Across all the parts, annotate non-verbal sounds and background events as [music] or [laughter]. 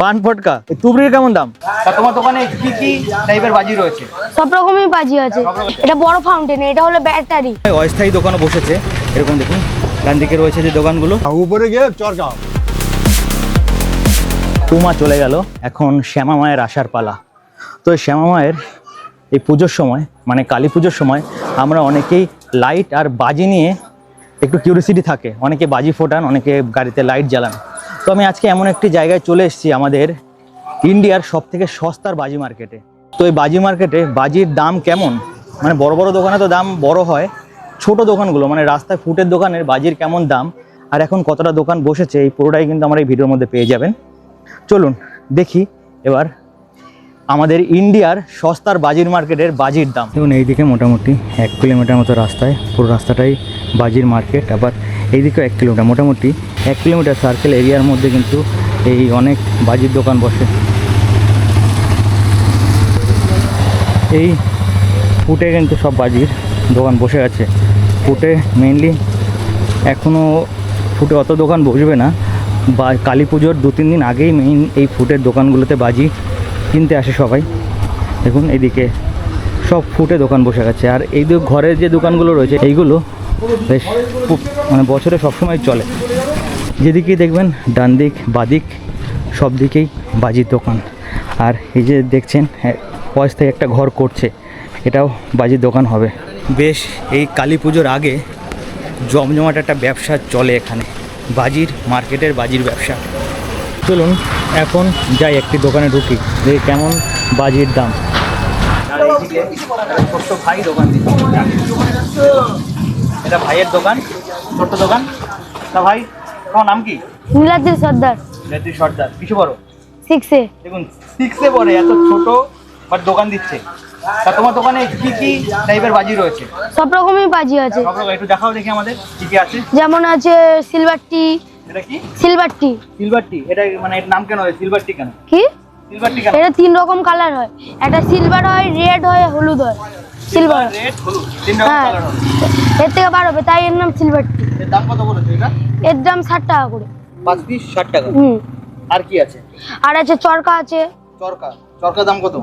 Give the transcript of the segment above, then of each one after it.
পান ফটকা। তুবড়ির কেমন দাম? তোমার দোকানে কি কি টাইপের বাজি রয়েছে? সব রকমই বাজি আছে। এটা বড় ফাউন্টেন এটা হলো ব্যাটারি। অস্থায়ী দোকানও বসেছে। এরকম দেখুন ডান দিকে রয়েছে যে দোকানগুলো। উপরে গিয়ে চরকা পুমা চলে গেল এখন শ্যামা মায়ের আসার পালা। তো শ্যামা মায়ের এই পুজোর সময় মানে কালী পুজোর সময় আমরা অনেকেই লাইট আর বাজি নিয়ে একটু কিউরিসিটি থাকে। অনেকে বাজি ফোটান অনেকে গাড়িতে লাইট জ্বালান। তো আমি আজকে এমন একটি জায়গায় চলে এসেছি আমাদের ইন্ডিয়ার সব থেকে সস্তার বাজি মার্কেটে। তো এই বাজি মার্কেটে বাজির দাম কেমন? মানে বড় বড় দোকানে তো দাম বড় হয়, ছোট দোকানগুলো মানে রাস্তায় ফুটের দোকানের বাজির কেমন দাম, আর এখন কতটা দোকান বসেছে, এই পুরোটাই কিন্তু আমরা এই ভিডিওর মধ্যে পেয়ে যাবেন। চলুন দেখি এবার আমাদের ইন্ডিয়ার সস্তার বাজির মার্কেটের বাজির দাম। দেখুন, এইদিকে মোটামুটি এক কিলোমিটার মতো রাস্তায়, পুরো রাস্তাটাই বাজির মার্কেট। আবার এইদিকেও এক কিলোমিটার, মোটামুটি এক কিলোমিটার সার্কেল এরিয়ার মধ্যে কিন্তু এই অনেক বাজির দোকান বসে। এই ফুটে কিন্তু সব বাজির দোকান বসে আছে। ফুটে মেনলি এখনও ফুটে অত দোকান বসবে না। বা কালী পুজোর দু তিন দিন আগেই মেইন এই ফুটের দোকানগুলোতে বাজি কিনতে আসে সবাই। দেখুন এইদিকে সব ফুটে দোকান বসে গেছে। আর এই ঘরের যে দোকানগুলো রয়েছে, এইগুলো বেশ খুব মানে বছরে সবসময় চলে। যেদিকেই দেখবেন ডান দিক বাদিক সব দিকেই বাজির দোকান। আর এই যে দেখছেন পয়স থেকে একটা ঘর করছে এটাও বাজির দোকান হবে। বেশ এই কালী পুজোর আগে জমজমাট একটা ব্যবসা চলে এখানে। বাজির মার্কেটের বাজির ব্যবসা। চলুন এখন যাই একটি দোকানে ঢুকি যে কেমন বাজির দাম। ছোট্ট ভাই দোকান এটা ভাইয়ের দোকান ছোট্ট দোকান। তা ভাই তোমার নাম কি? নীলাদ্রি সর্দার। নেত্রী সর্দার। কিছু বড় সিক্সে। দেখুন সিক্সে পড়ে এত ছোট বাট দোকান দিচ্ছে। তা তোমার দোকানে কি কি টাইপের বাজি রয়েছে? সব রকমই বাজি আছে। সব রকম একটু দেখাও দেখি আমাদের কি কি আছে। যেমন আছে সিলভার টি এটা কি? সিলভার টি সিলভার টি এটা মানে এর নাম কেন হয়? সিলভার টি কেন? কি? সিলভার টি কেন? এটা তিন রকম কালার হয়। একটা সিলভার হয় রেড হয় হলুদ হয়। সিলভার হ্যাঁ। এর থেকে বার হবে তাই এর নাম সিলভার টি। এর দাম কত বলেছ এটা? এর দাম ষাট টাকা করে। পাঁচ পিস ষাট টাকা। হুম। আর কি আছে? আর আছে চরকা আছে। চরকা। চরকা দাম কত?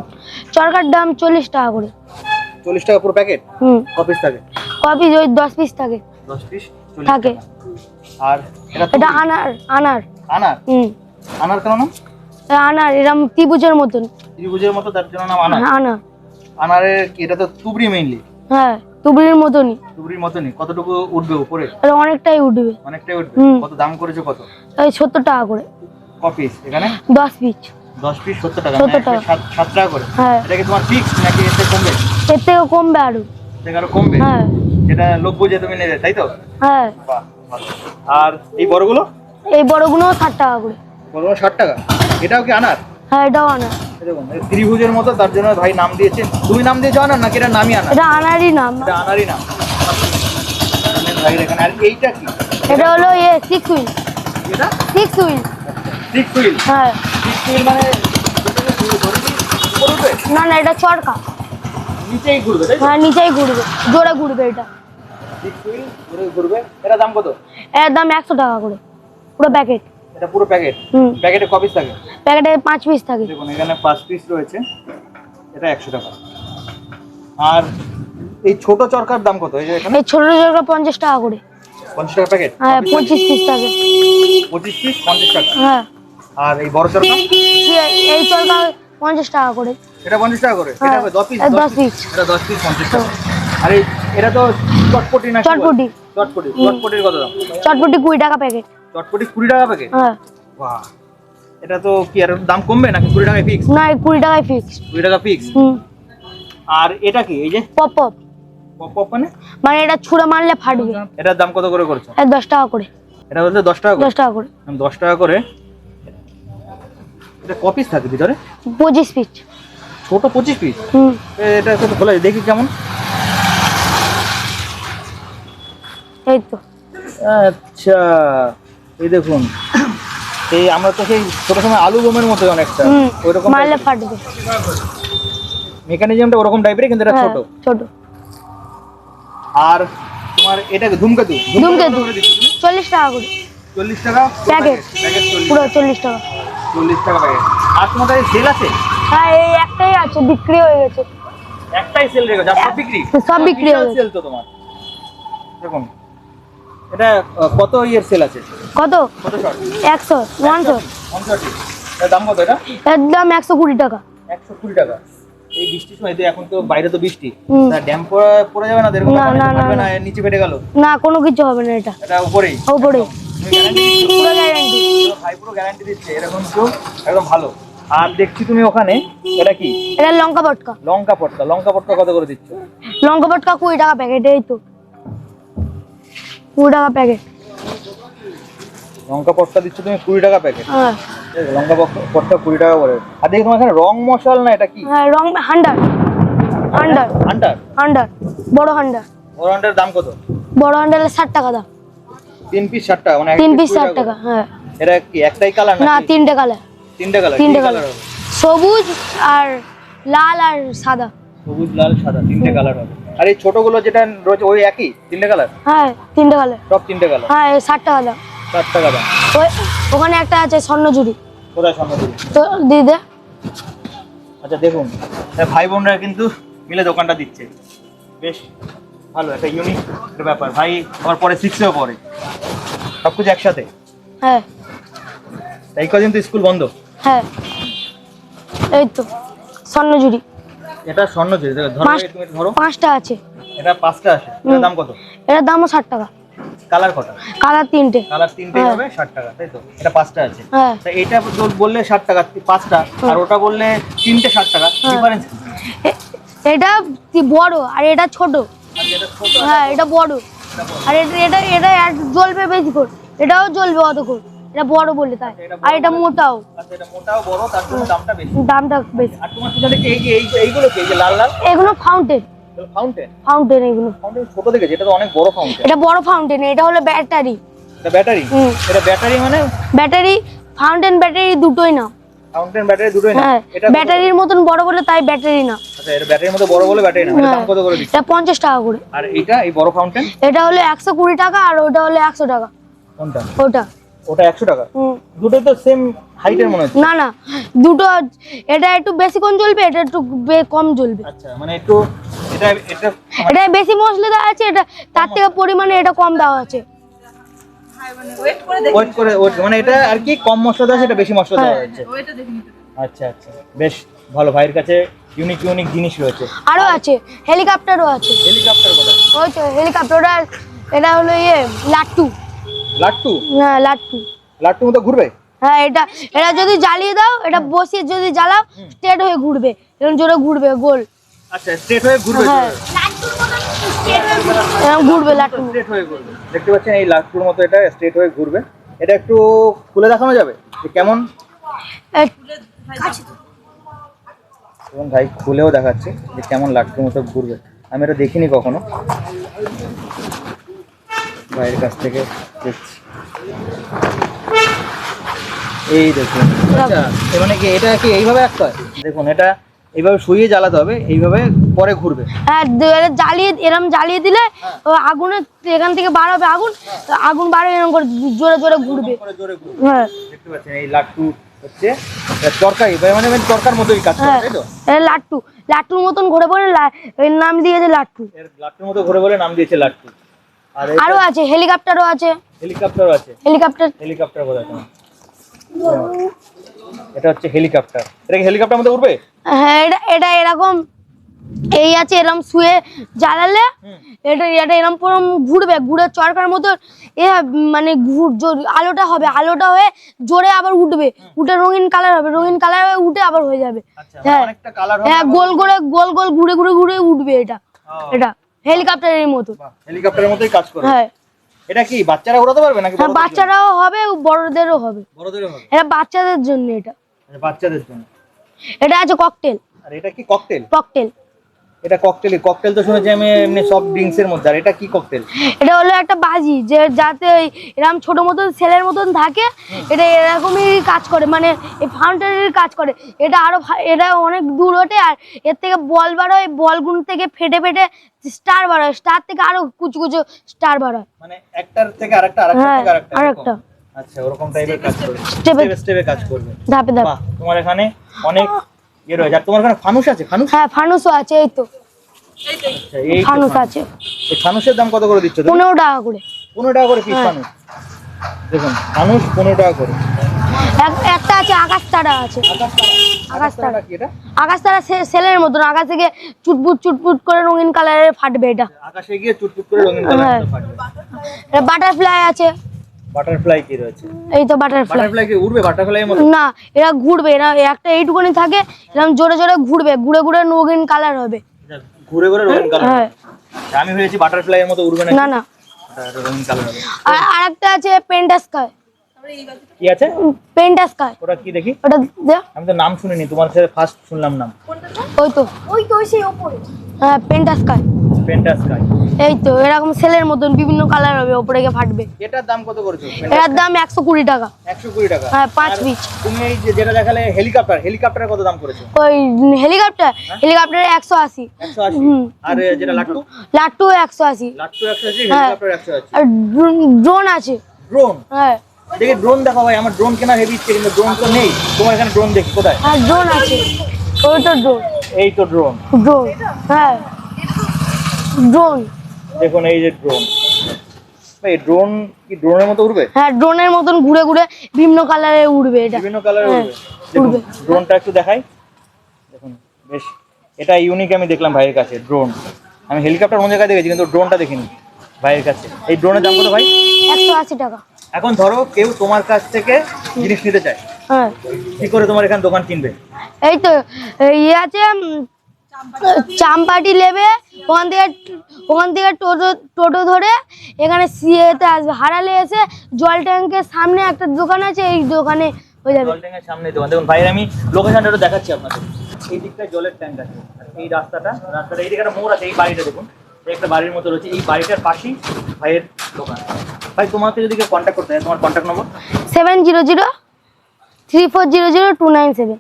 চরকার দাম চল্লিশ টাকা করে। চল্লিশ টাকা পুরো প্যাকেট হুম। ক পিস থাকে? কপি ওই দশ পিস থাকে। দশ পিস থাকে। আর এটা এটা আনার আনার। আনার? হুম। আনার কেন নাম? আনার এরম ত্রিভুজের মতন। ত্রিভুজের মতো তার জন্য নাম আনার। আনার। আনারের এটা তো তুবড়ি মেইনলি হ্যাঁ তুবড়ির মতনই। তুবড়ির মতনই। কতটুকু উঠবে উপরে? এটা অনেকটাই উঠবে। অনেকটাই উঠবে? কত দাম করেছ কত? ওই সত্তর টাকা করে। ক পিস এখানে? দশ পিস দশ পিস সত্তর টাকা। 70 মানে টাকা। সাত সাত টাকা করে। হ্যাঁ। এটা কি তোমার ফিক্স নাকি এতে কমবে? থেকে কমবে আরও। এতে আরও কমবে? হ্যাঁ। এটা লোক বুঝে তুমি নেবে তাই তো? হ্যাঁ। আর এই বড়গুলো? এই বড়গুলো ষাট টাকা করে। বড়গুলো ষাট টাকা? এটাও কি আনার? হ্যাঁ এটাও আনার। এই দেখুন ত্রিভুজের মতো তার জন্য ভাই নাম দিয়েছেন। তুমি নাম দিয়েছ আনার নাকি এটা নামই আনার এটা আনারই নাম। এটা আনারই নাম। ভাই এখানে। আর এইটা কি? এটা হলো এ সিক্স হুইল এটা? সিক্স হুইল সিক্স হুইল হ্যাঁ। সিক্স হুইল মানে না না এটা চরকা। নিচেই ঘুরবে তাই হ্যাঁ নিচেই ঘুরবে। জোরে ঘুরবে এটা। সিক্স হুইল ঘুরে ঘুরবে। দাম কত? এর দাম একশো টাকা করে। পুরো প্যাকেট এটা পুরো প্যাকেট? প্যাকেটে ক পিস থাকে? প্যাকেটে পাঁচ পিস থাকে। দেখুন এখানে পাঁচ পিস রয়েছে। এটা একশো টাকা। আর এই ছোট চরকার দাম কত? এই যে এখানে? এই ছোট চরকা পঞ্চাশ টাকা করে। পঞ্চাশ টাকা প্যাকেট? হ্যাঁ পঁচিশ পিস থাকে। পঁচিশ পিস পঞ্চাশ টাকা। হ্যাঁ। আর এই বড় চরকা এই- চরকা পঞ্চাশ টাকা করে। এটা পঞ্চাশ টাকা করে? এটা হ্যাঁ, হবে দশ পিস এ দশ পিস এটা দশ পিস পঞ্চাশ টাকা। আর এই এটা তো চটপটি না? চটপটি। চটপটি। চটপটির কত দাম? চটপটি কুড়ি টাকা প্যাকেট। চটপটি কুড়ি টাকা প্যাকেট হ্যাঁ। বাহ। এটা তো কি আর দাম কমবে নাকি কুড়ি টাকায় ফিক্স না কুড়ি টাকায় ফিক্স কুড়ি টাকা ফিক্স হুম। আর এটা কি এই যে? পপ পপ পপ পপ মানে? মানে এটা ছুঁড়ে মারলে ফাটবে। এটার দাম কত করে করছ? এই দশ টাকা করে। এটা বলতে দশ টাকা দশ টাকা করে। দশ টাকা করে। এটা ক পিস থাকে ভিতরে? পঁচিশ পিস ছোট পঁচিশ পিস হুম। এটা একটু খোলা দেখি কেমন। এই তো। আচ্ছা। এই দেখুন। এই আমরা তো সেই ছোট সময় আলু গমের মতো অনেকটা। ওইরকম মারলে ফাটবে। মেকানিজমটা ওরকম টাইপের কিন্তু এটা হ্যাঁ ছোট। ছোট। আর তোমার এটা? ধূমকেতু? ধূমকেতু। কত করে দিচ্ছ তুমি? চল্লিশ টাকা করে। চল্লিশ টাকা? প্যাকেট। প্যাকেট পুরো চল্লিশ টাকা। চল্লিশ টাকা প্যাকেট আর তোমার কাছে সেল আছে? হ্যাঁ এই একটাই আছে বিক্রি হয়ে গেছে। একটাই সেল রেখেছে সব বিক্রি? সব বিক্রি হয়ে গেছে। সেল তো তোমার। দেখুন এটা কত ইয়ের সেল আছে? কত? কত শট একশো ওয়ানশো। পঞ্চাশটি এটার দাম কত এটা? এর দাম একশো কুড়ি টাকা। একশো কুড়ি টাকা। এই বৃষ্টির সময় তো এখন তো বাইরে তো বৃষ্টি। হুম। ড্যাম পড়ে যাবে না এরকম না, না, না, না। না। নিচে ফেটে গেল। না কোনো কিছু হবে না এটা। এটা উপরেই। ওপরে তুমি guarantee দিচ্ছ? পুরো গ্যারান্টি ভাই পুরো গ্যারান্টি দিচ্ছে। এরকম তো একদম ভালো। আর দেখছি তুমি ওখানে এটা কি? এটা লঙ্কা পটকা লঙ্কা পটকা লঙ্কা পটকা কত করে দিচ্ছ? লঙ্কা পটকা কুড়ি টাকা প্যাকেট এই তো। কুড়ি টাকা প্যাকেট লঙ্কা পটকা দিচ্ছ তুমি কুড়ি টাকা প্যাকেট হ্যাঁ। লঙ্কা পটকা কুড়ি টাকা করে। আর দেখি তোমার এখানে রং মশাল না এটা কি? হ্যাঁ রং হান্ডার। হান্ডার। আন্ডার হান্ডার। বড় হান্ডার। ওর আন্ডার দাম কত? বড় হান্ডারের ষাট টাকা দাম। তিন পিস ষাট টাকা মানে তিন পিস ষাট টাকা হ্যাঁ। এটা কি একটাই কালার না তিনটে কালার তিনটে কালার তিনটে কালার সবুজ আর লাল আর সাদা। সবুজ লাল সাদা তিনটে কালার হবে। আর এই ছোটগুলো যেটা রয়েছে ওই একই? তিনটে কালার হ্যাঁ তিনটে কালার সব তিনটে কালার হ্যাঁ ষাট টাকা দাম ষাট টাকা দাম ওই ওখানে একটা আছে স্বর্ণঝুরি। কোথায় স্বর্ণপুরি তো দিয়ে দে আচ্ছা দেখুন। ভাই বোনরা কিন্তু মিলে দোকানটা দিচ্ছে। বেশ ভালো একটা ইউনিক ব্যাপার। ভাই আমার পরে সিক্সেও পড়ে। সব কিছু একসাথে? হ্যাঁ। এই কদিন তো স্কুল বন্ধ? হ্যাঁ। এই তো স্বর্ণঝুরি। এটা স্বর্ণ যে ধরো তুমি ধরো। পাঁচটা আছে। এটা পাঁচটা আছে এটার দাম কত? এটার দামও ষাট টাকা। কালার কটা? কালার তিনটে। কালার তিনটে হ্যাঁ। হবে ষাট টাকা তাই তো? এটা পাঁচটা আছে। হ্যাঁ। এটা বললে ষাট টাকা পাঁচটা। আর ওটা বললে তিনটে ষাট টাকা হ্যাঁ। ডিফারেন্স এটা কি বড় আর এটা ছোট। এটা ছোট হ্যাঁ এটা বড়। আর এটা এটা এটা জ্বলবে বেশি করে। এটাও জ্বলবে অত করে। এটা বড় বলে তাই। আর এটা মোটাও। আচ্ছা এটা মোটাও বড় তার জন্য দামটা বেশি। দামটা বেশি। আর তোমার পিছনে এই যে এই এইগুলো কি যে লাল লাল? এগুলো ফাউন্টেন ফাউন্টেন ফাউন্টেন এগুলো। ফাউন্টেন ছোট দেখেছি এটা তো অনেক বড় ফাউন্টেন এটা বড় ফাউন্টেন এটা হলো ব্যাটারি এটা ব্যাটারি এটা ব্যাটারি মানে? ব্যাটারি ফাউন্টেন ব্যাটারি দুটোই না। ফাউন্টেন ব্যাটারি দুটোই না? এটা ব্যাটারির মতন বড় বলে তাই ব্যাটারি না। আচ্ছা এটা ব্যাটারির মতো বড় বলে ব্যাটারি না? এটা হ্যাঁ দাম কত করে দিচ্ছে? এটা পঞ্চাশ টাকা করে। আর এইটা এই বড় ফাউন্টেন এটা হলো একশো কুড়ি টাকা আর ওটা হলো একশো টাকা। কোনটা? ওটা। ওটা একশো টাকা। হুম। দুটোই তো সেম হাইটের মনে হচ্ছে? না না দুটো এটা একটু বেশিক্ষণ জ্বলবে এটা একটু বে- কম জ্বলবে। আচ্ছা মানে একটু এটা এটা এটা বেশি মশলা দেওয়া আছে এটা তার থেকে পরিমাণে এটা কম দেওয়া আছে। ওয়েট করে ওয়েট মানে এটা আর কি কম মশলা দেওয়া আছে, এটা বেশি মশলা দেওয়া। হচ্ছে আচ্ছা আচ্ছা বেশ ভালো ভাইয়ের কাছে ইউনিক ইউনিক জিনিস রয়েছে। আরও আছে হেলিকপ্টারও আছে। হেলিকপ্টার কোথায়? ওই তো হেলিকপ্টারটা এটা হলো ইয়ে লাট্টু। লাট্টু? হ্যাঁ লাট্টু। লাট্টু মতো ঘুরবে? হ্যাঁ এটা এটা যদি জ্বালিয়ে দাও এটা বসিয়ে যদি জ্বালাও স্ট্রেট হয়ে ঘুরবে। এরকম জোরে ঘুরবে গোল। আচ্ছা স্ট্রেট হয়ে ঘুরবে হ্যাঁ। এরকম ঘুরবে? লাট্টু। স্ট্রেট হয়ে ঘুরবে। দেখতে পাচ্ছেন এই লাট্টুর মতো এটা স্ট্রেট হয়ে ঘুরবে। এটা একটু খুলে দেখানো যাবে? যে কেমন? এবং ভাই খুলেও দেখাচ্ছে যে কেমন লাট্টুর মতো ঘুরবে। আমি এটা দেখিনি কখনো। ভাইয়ের কাছ থেকে দেখছি। এই দেখুন। আচ্ছা মানে কি এটা কি এইভাবে একটা দেখুন এটা এইভাবে শুয়ে জ্বালাতে হবে এইভাবে পরে ঘুরবে। হ্যাঁ দ- জ্বালিয়ে এরম জ্বালিয়ে দিলে আগুনে এখান থেকে বার হবে আগুন আগুন বার হয়ে এরকম করে জোরে জোরে ঘুরবে। হ্যাঁ। দেখতে পাচ্ছেন এই লাট্টু হচ্ছে এটা তরকারি মানে মানে তরকার মতোই কাজ করে হ্যাঁ। তাই তো? লাট্টু লাট্টুর মতন ঘুরে পড়ে লা- এর নাম দিয়েছে লাট্টু। এর লাট্টুর মতো ঘুরে বলে নাম দিয়েছে লাট্টু। আর আছে হেলিকপ্টারও আছে। হেলিকপ্টারও আছে। হেলিকপ্টার হেলিকপ্টার তোমার। এটা হচ্ছে হেলিকপ্টার। এটা কি হেলিকপ্টার মধ্যে উঠবে হ্যাঁ এটা এটা এরকম এই আছে এরকম শুয়ে জ্বালালে এটা এটা এরকম পুরো ঘুরবে ঘুরে চরকার মতো এ মানে ঘুর- জোর- আলোটা হবে আলোটা হয়ে জোরে আবার উঠবে। উঠে রঙিন কালার হবে রঙিন কালার হয়ে উঠে আবার হয়ে যাবে। আচ্ছা হ্যাঁ। কালার হবে হ্যাঁ গোল করে গোল গোল ঘুরে ঘুরে ঘুরে উঠবে এটা। এটা। হেলিকপ্টারের মতো। হেলিকপ্টারের মতোই কাজ করে। হ্যাঁ। এটা কি বাচ্চারা উড়াতে পারবে নাকি হ্যাঁ বাচ্চারাও হবে বড়দেরও হবে। বড়দেরও হবে। এটা বাচ্চাদের জন্য এটা। বাচ্চাদের জন্য। এটা আছে ককটেল আর এটা কি ককটেল ককটেল এটা ককটেল ককটেল তো শুনেছি আমি এমনি সব ড্রিঙ্কস এর মধ্যে। আর এটা কি ককটেল এটা হলো একটা বাজি যে যাতে এরকম ছোট মতন সেলের মতন থাকে এটা এরকমই কাজ করে মানে এই ফাউন্টেনের কাজ করে। এটা আরও এটা অনেক দূর ওঠে আর এর থেকে বল বার হয় বলগুলো থেকে ফেটে ফেটে স্টার বার হয় স্টার থেকে আরও কুচু কুচু স্টার বার হয়। মানে একটার থেকে আরেকটা আরেকটা হ্যাঁ থেকে আরেকটা আরেকটা। আচ্ছা ওরকম টাইপের কাজ করবে। স্টেপে স্টেপে কাজ করবে। ধাপে ধাপে। তোমার এখানে অনেক ইয়ে রয়েছে। আর তোমার ফানুস আছে? ফানুস? হ্যাঁ ফানুসও আছে এই তো। এই ফানুস। আছে। এই ফানুসের দাম কত করে দিচ্ছ পনেরো টাকা করে। পনেরো টাকা করে পিস হ্যাঁ। ফানুস। দেখুন ফানুস পনেরো টাকা করে। এক- একটা আছে আকাশ তারা আছে আকাশ তারা আকাশ সেলের মতন আকাশ থেকে চুটপুট চুটপুট করে রঙিন কালারের ফাটবে এটা। আকাশে গিয়ে চুটপুট করে রঙিন হ্যাঁ। কালার ফাটবে। এটা বাটারফ্লাই আছে। বাটারফ্লাই কি রয়েছে? এই তো বাটারফ্লাই। বাটারফ্লাই কি উড়বে? বাটারফ্লাই মতো? না এরা ঘুরবে এরা একটা এইটুকুনি থাকে এরকম জোরে জোরে ঘুরবে ঘুরে ঘুরে রঙিন কালার হবে। ঘুরে ঘুরে রঙিন কালার হ্যাঁ। আমি ভেবেছি বাটারফ্লাই এর মতো উড়বে না না। না রঙিন কালার হবে। আর আরেকটা আছে পেন্টাস্কাই কি আছে? পেন্টাস্কাই ওটা কি দেখি? ওটা আমি তো নাম শুনিনি তোমার সাথে ফার্স্ট শুনলাম নাম। ওই তো। ওই তো সেই ওপরে। হ্যাঁ এই তো এরকম সেলের মতন বিভিন্ন কালার হবে ওপরে গিয়ে ফাটবে। এটার দাম কত করেছ? এটার দাম একশো কুড়ি টাকা। একশো কুড়ি টাকা। হ্যাঁ পাঁচ পিস তুমি এই যে যেটা দেখালে হেলিকপ্টার হেলিকপ্টারের কত দাম করেছ? ওই হেলিকপ্টার হেলিকপ্টারে একশো আশি। একশো আশি। হুম। আর যেটা লাট্টু? লাট্টু একশো আশি। লাট্টু একশো আশি হ্যাঁ। হেলিকপ্টার একশো আশি। আর ড্রোন আছে। ড্রোন হ্যাঁ। দেখি ড্রোন দেখো ভাই আমার ড্রোন কেনার হেভি ইচ্ছে কিন্তু ড্রোন তো নেই। তোমার এখানে ড্রোন দেখি কোথায়? হ্যাঁ ড্রোন আছে। ওই তো ড্রোন এই তো ড্রোন ড্রোন হ্যাঁ। ড্রোন দেখুন এই যে ড্রোন এই ড্রোন কি ড্রোনের মতো উড়বে? হ্যাঁ ড্রোনের মতন ঘুরে ঘুরে বিভিন্ন কালারে উড়বে এটা। বিভিন্ন কালারে হ্যাঁ, উড়বে। ড্রোনটা একটু দেখাই। দেখুন বেশ এটা ইউনিক আমি দেখলাম ভাইয়ের কাছে ড্রোন আমি হেলিকপ্টার অন্য জায়গায় দেখেছি কিন্তু ড্রোনটা দেখিনি ভাইয়ের কাছে। এই ড্রোনের দাম কত ভাই? একশো আশি টাকা। এখন ধরো কেউ তোমার কাছ থেকে জিনিস নিতে চায়। হ্যাঁ। কি করে তোমার এখানে দোকান কিনবে? এই তো ইয়ে আছে চাম্পাটি নেবে ওখান থেকে ওখান থেকে টোটো টোটো ধরে এখানে সিএতে আসবে। হারালে এসে জল ট্যাঙ্কের সামনে একটা দোকান আছে এই দোকানে হয়ে যাবে। জল ট্যাঙ্কের সামনে দোকান। দেখুন ভাইয়ের আমি লোকেশনটা একটু দেখাচ্ছি আপনাদের। এই দিকটা জলের ট্যাঙ্ক আছে। এই রাস্তাটা রাস্তাটা এই দিকে একটা মোড় আছে এই বাড়িটা দেখুন। একটা বাড়ির মতো রয়েছে। এই বাড়িটার পাশেই ভাইয়ের দোকান। ভাই তোমাকে যদি কেউ কন্ট্যাক্ট করতে হয় তোমার কন্ট্যাক্ট নম্বর seven zero zero three four zero zero two nine seven.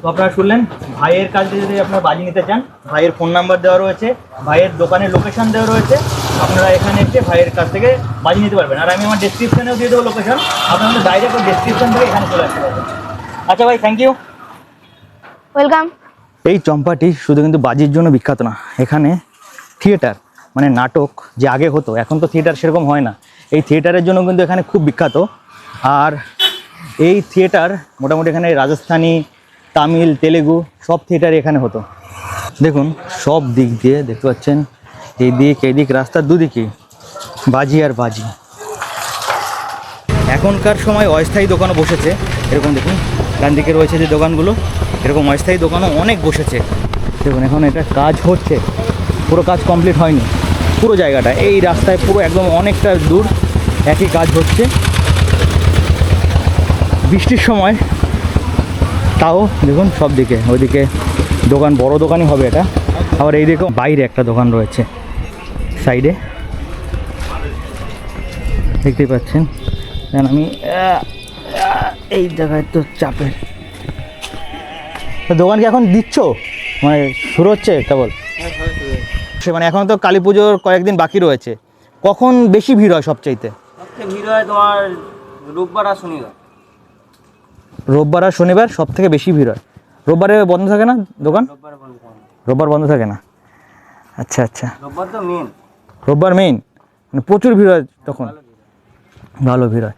তো আপনারা শুনলেন ভাইয়ের কাছ থেকে যদি আপনারা বাজি নিতে চান ভাইয়ের ফোন নাম্বার দেওয়া রয়েছে ভাইয়ের দোকানের লোকেশন দেওয়া রয়েছে আপনারা এখানে এসে ভাইয়ের কাছ থেকে বাজি নিতে পারবেন। আর আমি আমার ডেসক্রিপশনেও দিয়ে দেবো লোকেশন আপনাদের ডাইরেক্ট ওই ডেসক্রিপশন থেকে এখানে চলে আসতে পারবেন। আচ্ছা ভাই থ্যাংক ইউ ওয়েলকাম এই চম্পাটি শুধু কিন্তু বাজির জন্য বিখ্যাত না এখানে থিয়েটার মানে নাটক যে আগে হতো এখন তো থিয়েটার সেরকম হয় না। এই থিয়েটারের জন্য কিন্তু এখানে খুব বিখ্যাত। আর এই থিয়েটার মোটামুটি এখানে রাজস্থানি তামিল, তেলেগু সব থিয়েটার এখানে হতো। দেখুন, সব দিক দিয়ে দেখতে পাচ্ছেন এই দিক রাস্তার দুদিকে বাজি আর বাজি। এখনকার সময় অস্থায়ী দোকানও বসেছে। এরকম দেখুন, ডান দিকে রয়েছে যে দোকানগুলো, এরকম অস্থায়ী দোকানও অনেক বসেছে। দেখুন, এখন এটা কাজ হচ্ছে। পুরো কাজ কমপ্লিট হয়নি। পুরো জায়গাটা, এই রাস্তায় পুরো একদম অনেকটা দূর একই কাজ হচ্ছে। বৃষ্টির সময় তাও দেখুন সব দিকে ওইদিকে দোকান, বড় দোকানই হবে এটা। আবার এই দিকেও বাইরে একটা দোকান রয়েছে, সাইডে। দেখতেই পাচ্ছেন? দেন আমি এই জায়গায় তো চাপের। দোকান কি এখন দিচ্ছ? মানে শুরু হচ্ছে কেবল সে মানে এখন তো কালী পুজোর কয়েকদিন বাকি রয়েছে। কখন বেশি ভিড় হয় সবচাইতে? ভিড় হয় তোমার রোববার আর শনিবার। রোববার আর শনিবার সব থেকে বেশি ভিড় হয়। রোববারে বন্ধ থাকে না দোকান? রোববার বন্ধ না। রোববার বন্ধ থাকে না? আচ্ছা আচ্ছা। রোববার মেন মেইন মানে প্রচুর ভিড় হয় তখন। ভালো ভিড় হয়।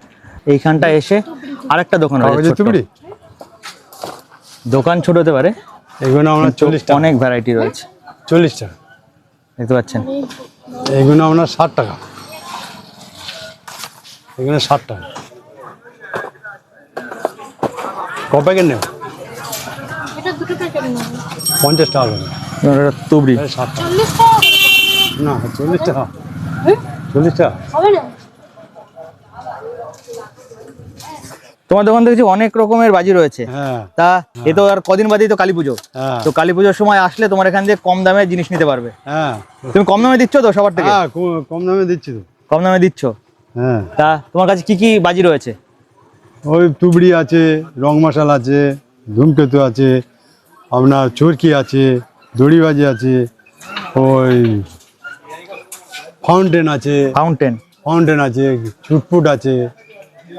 এইখানটা এসে আরেকটা দোকান কাগজের ছোট্ট। টুকরি দোকান ছোট হতে পারে। এগুলো আমরা কিন্তু চল্লিশ অনেক ভ্যারাইটি রয়েছে। চল্লিশ টাকা দেখতে পাচ্ছেন? এগুলো আপনার ষাট টাকা। এগুলো ষাট টাকা। ক প্যাকেট নেব? পঞ্চাশ টাকা করে তুবড়ি। ষাট টাকা। না চল্লিশ টাকা। চল্লিশ টাকা? তোমার দোকান দেখছি অনেক রকমের বাজি রয়েছে। হ্যাঁ। তা এ তো আর কদিন বাদেই তো কালী পুজো। হ্যাঁ। তো কালী পুজোর সময় আসলে তোমার এখান থেকে কম দামে জিনিস নিতে পারবে। হ্যাঁ। তুমি কম দামে দিচ্ছ তো সবার থেকে? হ্যাঁ কম- কম দামে দিচ্ছি তো। কম দামে দিচ্ছ? হ্যাঁ। তা তোমার কাছে কি কি বাজি রয়েছে? ওই তুবড়ি আছে রং মশাল আছে ধূমকেতু আছে আপনার চরকি আছে দড়িবাজি আছে ওই ফাউন্টেন আছে ফাউন্টেন ফাউন্টেন আছে চুটপুট আছে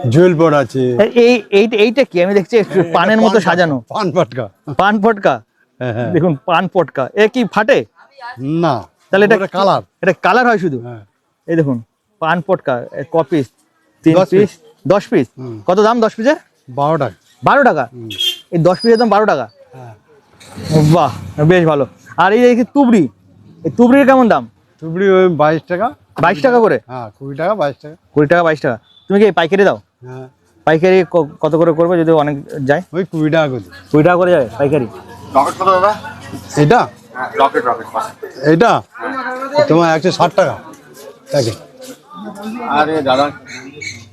জুয়েল পট আছে এই এইটা এইটা কি? আমি দেখছি পানের মতো সাজানো। পান পাটকা পান পটকা হ্যাঁ, হ্যাঁ। দেখুন পান পটকা এ কি ফাটে? না। তাহলে এটা কালার এটা কালার হয় শুধু? হ্যাঁ। এই দেখুন পান পটকা ক পিস তিন পিস দশ পিস কত দাম দশ পিসের বারো টাকা। বারো টাকা? এই দশ পিসের দাম বারো টাকা? হ্যাঁ। বাহ বেশ ভালো। আর এই যে তুবড়ি এই তুবড়ির কেমন দাম? চুবড়ি ওই বাইশ টাকা। বাইশ টাকা করে? হ্যাঁ কুড়ি টাকা বাইশ টাকা। কুড়ি টাকা বাইশ টাকা। তুমি কি পাইকারি দাও? হ্যাঁ। পাইকারি ক- কত করে করবে যদি অনেক যায়? ওই কুড়ি টাকা করে। কুড়ি টাকা করে যায় পাইকারি? রকেট কত দাদা? এটা রকেট রকেট এটা তোমার একশো ষাট টাকা। প্যাকেট আরে দাদা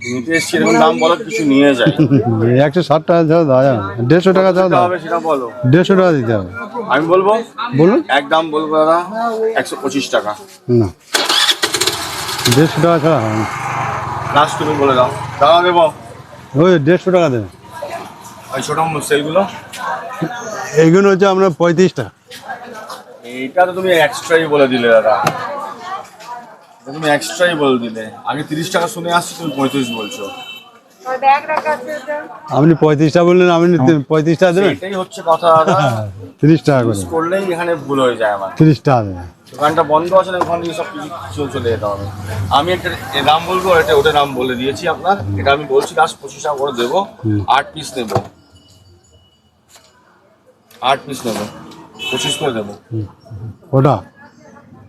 নিতে এসছি এরকম দাম বলো কিছু নিয়ে যায়। [laughs] একশো ষাট টাকা ছাড়া দেওয়া যাবে দেড়শো টাকা ছাড়া দেওয়া হবে সেটা বলো। দেড়শো টাকা দিতে হবে। আমি বলব? বলুন। এক দাম বলব দাদা একশো পঁচিশ টাকা। না। দেড়শো টাকা ছাড়া হবে না। লাস্ট তুমি বলে দাও। দাদা দেবো? ওই দেড়শো টাকা দেবে। ওই ছোট সেইগুলো? এইগুলো হচ্ছে আমরা পঁয়ত্রিশ টাকা। এইটা তো তুমি এক্সট্রাই বলে দিলে দাদা। তুমি এক্সট্রাই বলে দিলে। আগে তিরিশ টাকা শুনে আসছি তুমি পঁয়ত্রিশ বলছো। আপনি পঁয়ত্রিশ টাকা বললেন আপনি তি- পঁয়ত্রিশ টাকা দেবেন? এটাই হচ্ছে কথা দাদা। তিরিশ টাকা করে। করলেই এখানে ভুল হয়ে যায় আমার। তিরিশ টাকা দেবেন। দোকানটা বন্ধ আছে না ওখানে সব কিছু চলে- চলে যেতে হবে। আমি একটা দাম বলব এটা ওটা নাম বলে দিয়েছি আপনার। এটা আমি বলছি লাস্ট পঁচিশ টাকা করে দেবো। আট পিস নেব। আট পিস নেব। পঁচিশ করে দেবো। ওটা?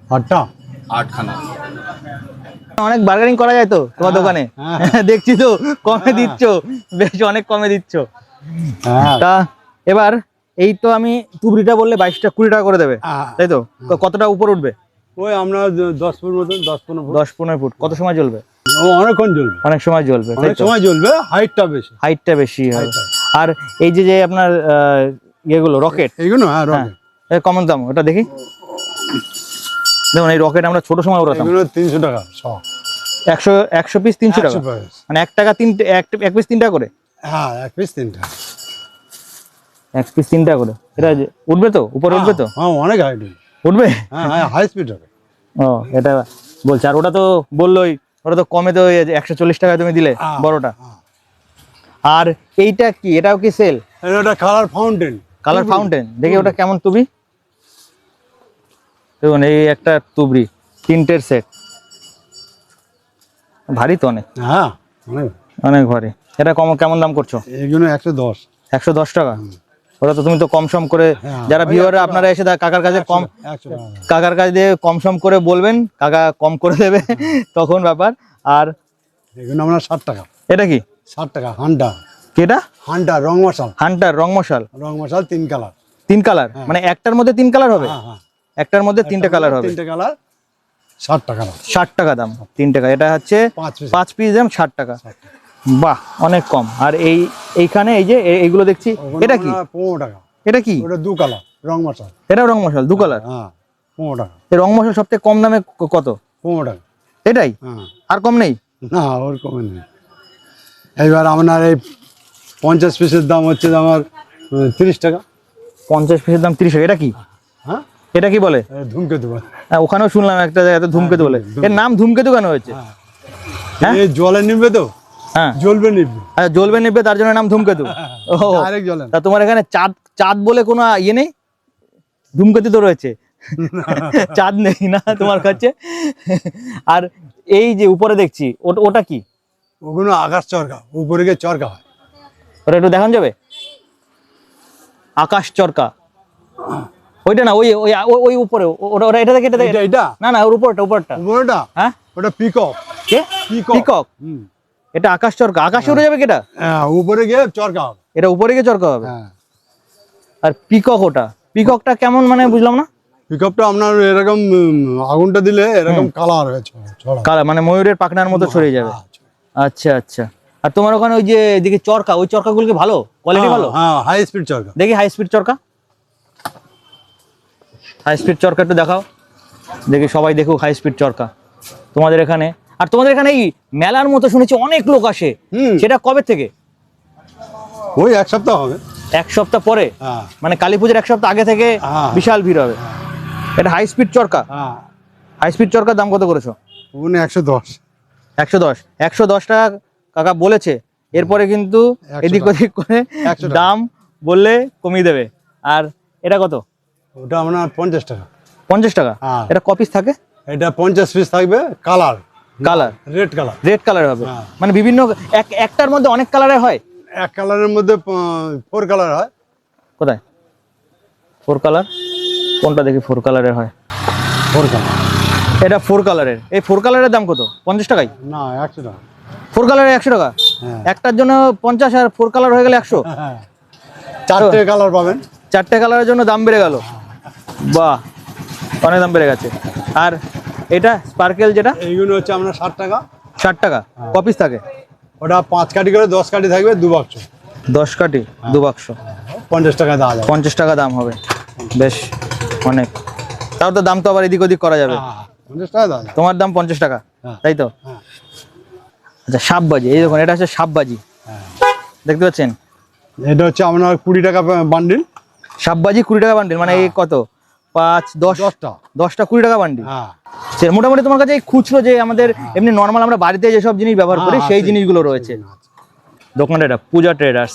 আটটা? আটখানা। অনেক বার্গেনিং করা যায় তো তোমার দোকানে? হ্যাঁ। [laughs] দেখছি তো কমে দিচ্ছ বেশ অনেক কমে দিচ্ছ। হ্যাঁ। তা এবার এই তো আমি তুবড়িটা বললে বাইশটা কুড়ি টাকা করে দেবে হ্যাঁ। তাই তো? কতটা উপর উঠবে? ওই আমরা দশ ফুট মতো দশ পনেরো ফুট। দশ পনেরো ফুট কত সময় অনেকক্ষণ জ্বলবে। অনেক সময় জ্বলবে তাই অনেক সময় জ্বলবে হাইটটা বেশি। হাইটটা বেশি আর এই যে যে আপনার ইয়েগুলো রকেট? এইগুলো হ্যাঁ হ্যাঁ রকেট কমন দাম ওটা দেখি। দেখুন এই রকেট আমরা ছোট সময় উড়াতাম। তিনশো টাকা একশো একশো পিস তিনশো টাকা? মানে এক টাকা তিন এক এক পিস তিন টাকা করে? হ্যাঁ এক পিস তিনটা। এক পিস তিন করে। এটা উঠবে তো? উপরে উঠবে তো? হ্যাঁ অনেক হাইট উঠবে? হ্যাঁ হ্যাঁ হাই স্পিড হবে। ও এটা বলছে। আর ওটা তো বললোই ওটা তো কমে তো একশো চল্লিশ টাকা তুমি দিলে হ্যাঁ, বড়টা। হ্যাঁ। আর এইটা কি? এটাও কি sell colour fountain colour fountain দেখি ওটা কেমন তুবি দেখুন এই একটা তুবড়ি তিনটের সেট ভারী তো অনেক। হ্যাঁ অনেক। অনেক ভারী। এটা কম কেমন দাম করছ? এইগুলো একশো দশ। একশো দশ টাকা? ওটা তো তুমি তো কম সম করে হ্যাঁ, যারা ওই আপনারা এসে কাকার কাছে কম কাকার কাছে দিয়ে কম সম করে বলবেন কাকা কম করে দেবে [laughs] তখন ব্যাপার। আর এগুলো আমরা ষাট টাকা। এটা কি? ষাট টাকা হান্ডা। কি এটা? হান্ডা রং মশাল। হান্টার রং মশাল। রং মশাল তিন কালার। তিন কালার? মানে একটার মধ্যে তিন কালার হবে? হ্যাঁ হ্যাঁ। একটার মধ্যে তিনটে কালার হবে? তিনটে কালার। ষাট টাকা দাম ষাট টাকা দাম তিন টাকা। এটা হচ্ছে পাঁচ পিস। দাম ষাট টাকা। বাহ অনেক কম। আর এই এইখানে এই যে এইগুলো দেখছি এটা কি? পনেরো টাকা। এটা কি? ওটা দু কালার রং মশাল। এটাও রং মশাল দু কালার? হ্যাঁ পনেরো টাকা। এই রং মশাল সবথেকে কম দামে কত? পনেরো টাকা। এটাই? হ্যাঁ। আর কম নেই? না ওর কমে নেই। এইবার আপনার এই পঞ্চাশ পিসের দাম হচ্ছে আমার তিরিশ টাকা। পঞ্চাশ পিসের দাম তিরিশ টাকা। এটা কি? হ্যাঁ। এটা কি বলে? ধূমকেতু বলে। হ্যাঁ, ওখানেও শুনলাম একটা জায়গাতে ধূমকেতু বলে। এর নাম ধূমকেতু কেন হয়েছে? হ্যাঁ? জলে নিবে তো? হ্যাঁ। জ্বলবে নিবে আচ্ছা জ্বলবে নেবে তার জন্য নাম ধূমকেতু। [laughs] ও জ্বলে না। তা তোমার এখানে চাঁদ চাঁদ বলে কোনো ইয়ে নেই? ধূমকেতু তো রয়েছে। [laughs] চাঁদ নেই না তোমার কাছে? আর এই যে উপরে দেখছি ওটা ওটা কি? ওগুলো আকাশ চরকা উপরে গিয়ে চরকা হয়। ওটা একটু দেখান যাবে? আকাশ চরকা। ওইটা না ওই ওই উপরে ওটা ওটা এটা দেখে এটা দেখে। এটা এটা না না ওর উপরটা উপরটা। উপরেটা হ্যাঁ? ওটা পিকক কে? পিকক পিকক এটা আকাশ চরকা। আকাশে উড়ে যাবে কেটা হ্যাঁ উপরে গিয়ে চরকা হবে। এটা উপরে গিয়ে চরকা হবে? হ্যাঁ। আর পিকক ওটা? পিককটা কেমন মানে বুঝলাম না? পিকআপটা আপনার এরকম আগুনটা দিলে এরকম কালার হয়ে ছ- ছড়া মানে ময়ূরের পাখনার মতো ছড়িয়ে যাবে। হ্যাঁ, আচ্ছা আচ্ছা। আর তোমার ওখানে ওই যে এদিকে চরকা ওই চরকাগুলো কি ভালো? কোয়ালিটি ভালো? হ্যাঁ হাই স্পিড চরকা। দেখি হাই স্পিড চরকা। হাই স্পিড চরকা একটু দেখাও। দেখি সবাই দেখুক হাই স্পিড চরকা। তোমাদের এখানে আর তোমাদের এখানে এই মেলার মতো শুনেছি অনেক লোক আসে। সেটা কবে থেকে? ওই এক সপ্তাহ হবে। এক সপ্তাহ পরে? হ্যাঁ। মানে কালী পুজোর এক সপ্তাহ আগে থেকে হ্যাঁ। বিশাল ভিড় হবে। এটা হাই স্পিড চরকা? হ্যাঁ। হাই স্পিড চরকার দাম কত করেছ? ওগুলো একশো দশ। একশো দশ। একশো দশ টাকা কাকা বলেছে। এরপরে কিন্তু এদিক ওদিক করে দাম বললে কমিয়ে দেবে। আর এটা কত? ওটা আপনার পঞ্চাশ টাকা। পঞ্চাশ টাকা? হ্যাঁ। এটা কপিস থাকে? এটা পঞ্চাশ পিস থাকবে colour. Colour? Red colour. Red colour হবে। হ্যাঁ। মানে বিভিন্ন এক একটার মধ্যে অনেক কালারের হয়? এক কালারের মধ্যে ফোর কালার হয়। কোথায়? ফোর কালার কোনটা দেখি ফোর কালারের হয়? ফোর কালার এটা ফোর কালারের এই ফোর কালারের দাম কত? পঞ্চাশ টাকাই না একশো টাকা। ফোর কালারের একশো টাকা? হ্যাঁ। একটার জন্য পঞ্চাশ আর ফোর কালার হয়ে গেলে একশো? চারটে কালার পাবেন। চারটে কালারের জন্য দাম বেড়ে গেল। বাহ অনেক দাম বেড়ে গেছে। আর এটা স্পার্কেল যেটা? এইগুলো হচ্ছে আপনার ষাট টাকা। ষাট টাকা। কপিস থাকে? ওটা পাঁচ কাটি করে দশ কাটি থাকবে দু বাক্স। দশ কাটি দু বাক্স। পঞ্চাশ টাকা দাম। পঞ্চাশ টাকা দাম হবে। বেশ অনেক। তাও তো দাম তো আবার এদিক ওদিক করা যাবে। হ্যাঁ, পঞ্চাশ টাকা যাবে তোমার দাম পঞ্চাশ টাকা হ্যাঁ। তাই তো? হ্যাঁ। আচ্ছা সাপবাজি এই দেখুন এটা হচ্ছে সাপবাজি হ্যাঁ। দেখতে পাচ্ছেন? এটা হচ্ছে আপনার কুড়ি টাকা বান্ডিল সাপবাজি কুড়ি টাকা বান্ডিল মানে এই কত? পাঁচ দশ দশটা। দশটা কুড়ি টাকা বান্ডিল হ্যাঁ। মোটামুটি তোমার কাছে খুচরো যে আমাদের এমনি নর্মাল আমরা বাড়িতে যেসব জিনিস ব্যবহার করি হ্যাঁ, সেই জিনিসগুলো রয়েছে। দোকানটা এটা পূজা ট্রেডার্স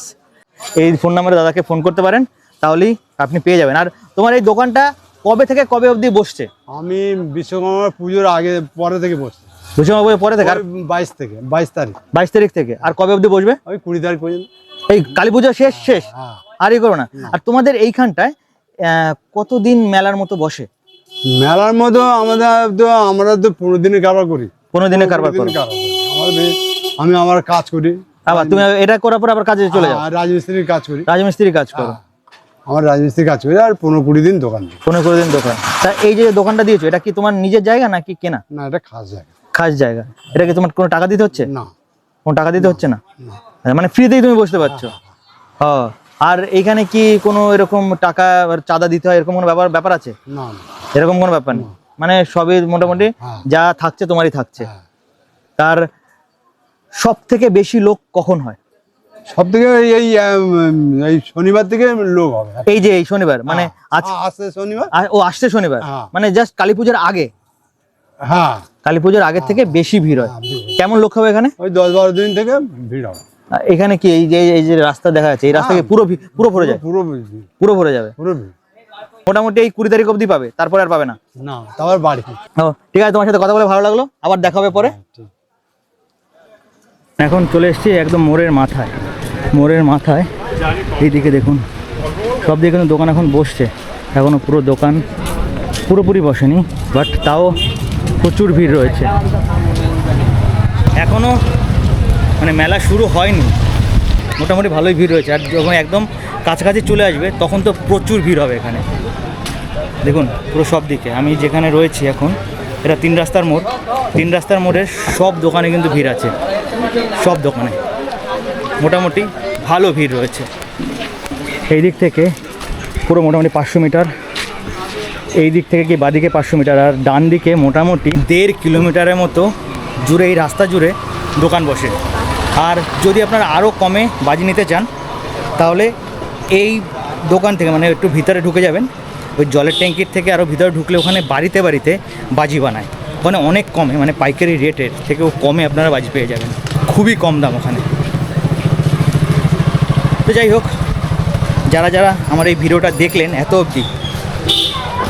এই ফোন নাম্বারে দাদাকে ফোন করতে পারেন তাহলেই আপনি পেয়ে যাবেন। আর তোমার এই দোকানটা কবে থেকে কবে অবধি বসছে? আমি বিশ্বকর্মা পুজোর আগে পরে থেকে বসছি। বুঝলাম পরে থেকে? আর বাইশ থেকে বাইশ তারিখ। বাইশ তারিখ থেকে? আর কবে অবধি বসবে? ওই কুড়ি তারিখ পর্যন্ত। এই কালী পুজো শেষ শেষ? হ্যাঁ। আর ই করো না। আর তোমাদের এইখানটায় কতদিন মেলার মতো বসে? মেলার মতো আমাদের তো আমরা তো পনেরো দিনে কারবার করি। পনেরো দিনে কারবার করো। আমি আমার কাজ করি। আবার তুমি এটা করার পর আবার কাজে চলে যাও? আর রাজমিস্ত্রির কাজ করি। রাজমিস্ত্রির কাজ করো। আমার রাজমিস্ত্রি কাজ করি। আর পনেরো কুড়ি দিন দোকান পনেরো করে দিন দোকান। তা এই যে দোকানটা দিয়েছ এটা কি তোমার নিজের জায়গা নাকি কেনা? না এটা খাস জায়গা। খাস জায়গা। এটা কি তোমার কোনো টাকা দিতে হচ্ছে? না। কোনো টাকা দিতে হচ্ছে না? মানে ফ্রিতেই তুমি বসতে পারছ? ও আর এখানে কি কোনো এরকম টাকা চাঁদা দিতে হয়? এরকম কোনো ব্যাপার ব্যাপার আছে? না এরকম কোনো ব্যাপার নেই? মানে সবই মোটামুটি হ্যাঁ। যা থাকছে তোমারই থাকছে। হ্যাঁ। তার সব থেকে বেশি লোক কখন হয়? সব থেকে এই এই, শনিবার থেকে লোক হবে। এই যে এই শনিবার মানে আসছে শনিবার। ও আসছে শনিবার? হ্যাঁ। মানে জাস্ট কালী পুজোর আগে? হ্যাঁ। কালী পুজোর আগের থেকে বেশি ভিড় হয়। হ্যাঁ, হয়। কেমন লোক হবে এখানে? ওই দশ বারো দিন থেকে ভিড় হবে। এখানে কি এই যে এই যে রাস্তা দেখা যাচ্ছে এই রাস্তা কি পুরো পুরো ভরে যায়? পুরো পুরো ভরে যাবে? মোটামুটি এই কুড়ি তারিখ অবধি পাবে তারপরে আর পাবে না? না তারপর বাড়ি ঠিক আছে তোমার সাথে কথা বলে ভালো লাগল আবার দেখা হবে পরে। এখন চলে এসেছি একদম মোড়ের মাথায় মোড়ের মাথায়। এইদিকে দেখুন সব দিকে কিন্তু দোকান এখন বসছে এখনও পুরো দোকান পুরোপুরি বসেনি বাট তাও প্রচুর ভিড় রয়েছে। এখনও মানে মেলা শুরু হয়নি। মোটামুটি ভালোই ভিড় রয়েছে আর যখন একদম কাছাকাছি চলে আসবে, তখন তো প্রচুর ভিড় হবে এখানে। দেখুন, পুরো সব দিকে। আমি যেখানে রয়েছি এখন, এটা তিন রাস্তার মোড়। তিন রাস্তার মোড়ের সব দোকানে কিন্তু ভিড় আছে। সব দোকানে। মোটামুটি ভালো ভিড় রয়েছে। এই দিক থেকে পুরো মোটামুটি পাঁচশো মিটার। এই দিক থেকে কি বাদিকে পাঁচশো মিটার। আর ডান দিকে মোটামুটি দেড় কিলোমিটারের মতো জুড়ে এই রাস্তা জুড়ে দোকান বসে। আর যদি আপনারা আরও কমে বাজি নিতে চান, তাহলে এই দোকান থেকে মানে একটু ভিতরে ঢুকে যাবেন। ওই জলের ট্যাঙ্কির থেকে আরও ভিতরে ঢুকলে ওখানে বাড়িতে বাড়িতে বাজি বানায়। ওখানে অনেক কমে মানে পাইকারি রেটের থেকেও কমে আপনারা বাজি পেয়ে যাবেন। খুবই কম দাম ওখানে। তো যাই হোক, যারা যারা আমার এই ভিডিওটা দেখলেন এত অবধি,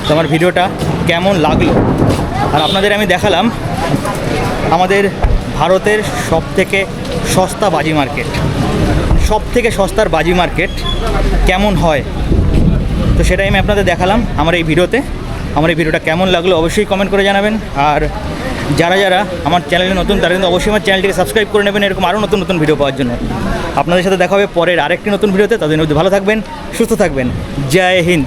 তো আমার ভিডিওটা কেমন লাগল? আর আপনাদের আমি দেখালাম, আমাদের ভারতের সব থেকে সস্তা বাজি মার্কেট। সব থেকে সস্তার বাজি মার্কেট কেমন হয়? তো সেটাই আমি আপনাদের দেখালাম আমার এই ভিডিওতে। আমার এই ভিডিওটা কেমন লাগল অবশ্যই কমেন্ট করে জানাবেন। আর যারা যারা আমার চ্যানেলে নতুন, তারা কিন্তু অবশ্যই আমার চ্যানেলটিকে সাবস্ক্রাইব করে নেবেন। এরকম আরও নতুন নতুন ভিডিও পাওয়ার জন্য। আপনাদের সাথে দেখা হবে পরের আরেকটি নতুন ভিডিওতে। তাদের মধ্যে ভালো থাকবেন, সুস্থ থাকবেন। জয় হিন্দ।